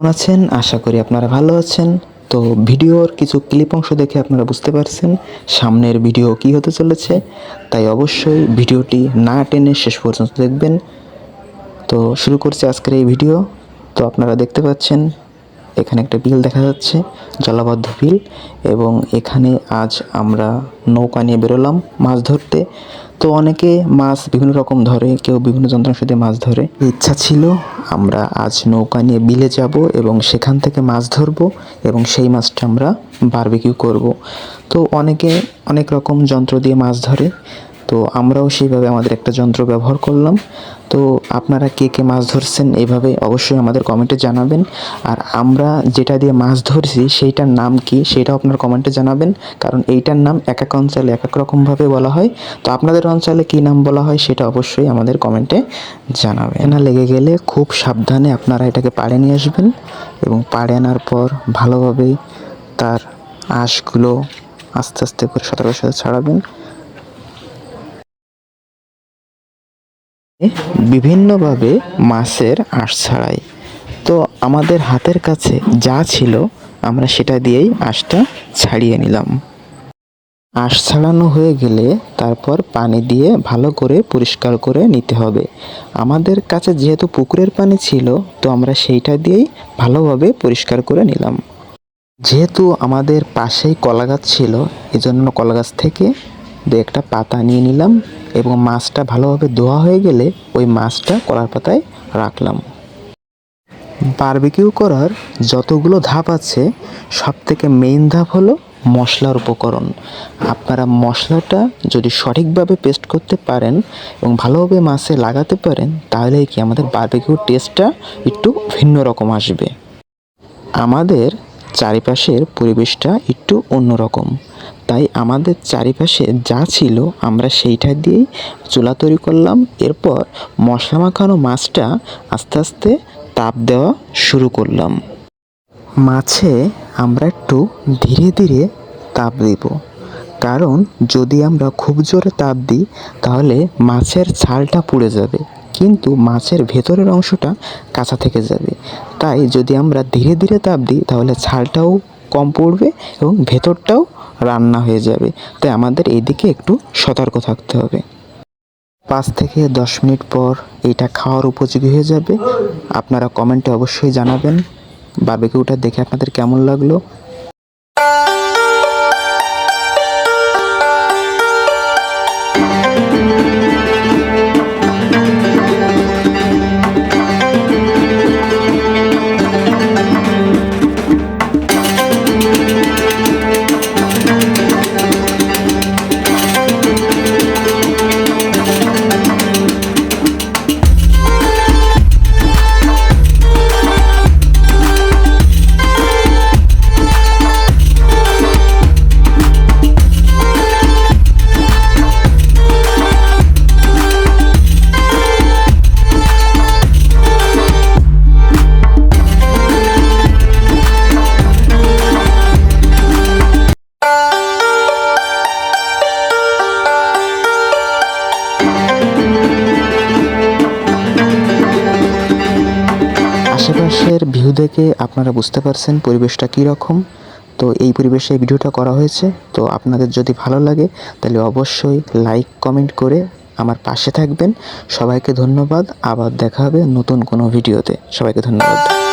কেমন আছেন? আশা করি আপনারা ভালো আছেন। তো ভিডিওর কিছু ক্লিপ অংশ দেখে আপনারা বুঝতে পারছেন সামনের ভিডিও কি হতে চলেছে। তাই অবশ্যই ভিডিওটি না টেনে শেষ পর্যন্ত দেখবেন। তো শুরু করছে আজকের এই ভিডিও তো আপনারা দেখতে পাচ্ছেন, এখানে একটা বিল দেখা যাচ্ছে, জলাবদ্ধ বিল। এবং এখানে আজ আমরা নৌকা নিয়ে বেরোলাম মাছ ধরতে। তো অনেকে মাছ বিভিন্ন রকম ধরে, কেউ বিভিন্ন যন্ত্রাংশ দিয়ে মাছ ধরে। ইচ্ছা ছিল আমরা আজ নৌকা নিয়ে বিলে যাব এবং সেখান থেকে মাছ ধরব এবং সেই মাছটা আমরা বারবিকিউ করব। তো অনেকে অনেক রকম যন্ত্র দিয়ে মাছ ধরে। তো আমরাও সেইভাবে আমাদের একটা যন্ত্র ব্যবহার করলাম। তো আপনারা কে কে মাছ ধরছেন এইভাবে অবশ্যই আমাদের কমেন্টে জানাবেন। আর আমরা যেটা দিয়ে মাছ ধরছি সেইটার নাম কি সেটাও আপনার কমেন্টে জানাবেন। কারণ এইটার নাম এক এক অঞ্চলে এক এক রকমভাবে বলা হয়। তো আপনাদের অঞ্চলে কী নাম বলা হয় সেটা অবশ্যই আমাদের কমেন্টে জানাবেন। না লেগে গেলে খুব সাবধানে আপনারা এটাকে পাড়ে নিয়ে আসবেন এবং পাড়ে আনার পর ভালোভাবে তার আঁশগুলো আস্তে আস্তে করে সতর্কের সাথে ছাড়াবেন। বিভিন্নভাবে মাছের আঁশ ছাড়াই। তো আমাদের হাতের কাছে যা ছিল, আমরা সেটা দিয়েই আঁশটা ছাড়িয়ে নিলাম। আঁশ ছাড়ানো হয়ে গেলে তারপর পানি দিয়ে ভালো করে পরিষ্কার করে নিতে হবে। আমাদের কাছে যেহেতু পুকুরের পানি ছিল, তো আমরা সেইটা দিয়েই ভালোভাবে পরিষ্কার করে নিলাম। যেহেতু আমাদের পাশেই কলা গাছ ছিল, এজন্য কলা গাছ থেকে দু একটা পাতা নিয়ে নিলাম এবং মাছটা ভালোভাবে ধোয়া হয়ে গেলে ওই মাছটা কলার পাতায় রাখলাম। বারবিকিউ করার যতগুলো ধাপ আছে সব থেকে মেইন ধাপ হলো মশলার উপকরণ। আপনারা মশলাটা যদি সঠিকভাবে পেস্ট করতে পারেন এবং ভালোভাবে মাছে লাগাতে পারেন তাহলে কি আমাদের বারবিকিউ টেস্টটা একটু ভিন্ন রকম আসবে। আমাদের চারিপাশের পরিবেশটা একটু অন্যরকম। তাই আমাদের চারিপাশে যা ছিল আমরা সেইটা দিয়েই চুলা তৈরি করলাম। এরপর মশলা মাখানো মাছটা আস্তে আস্তে তাপ দেওয়া শুরু করলাম। মাছে আমরা একটু ধীরে ধীরে তাপ দিব। কারণ যদি আমরা খুব জোরে তাপ দিই, তাহলে মাছের ছালটা পুড়ে যাবে, কিন্তু মাছের ভেতরের অংশটা কাঁচা থেকে যাবে। তাই যদি আমরা ধীরে ধীরে তাপ দিই, তাহলে ছালটাও কম পড়বে এবং ভেতরটাও রান্না হয়ে যাবে। তাই আমাদের এইদিকে একটু সতর্ক থাকতে হবে। পাঁচ থেকে দশ মিনিট পর এটা খাওয়ার উপযোগী হয়ে যাবে। আপনারা কমেন্টে অবশ্যই জানাবেন। বারবিকিউটা দেখে আপনাদের কেমন লাগল? ভিউ দেখে আপনারা বুঝতে পারছেন পরিবেশটা কী রকম তো এই পরিবেশে ভিডিওটা করা হয়েছে। তো আপনাদের যদি ভালো লাগে, তাহলে অবশ্যই লাইক কমেন্ট করে আমার পাশে থাকবেন। সবাইকে ধন্যবাদ। আবার দেখা হবে নতুন কোনো ভিডিওতে। সবাইকে ধন্যবাদ।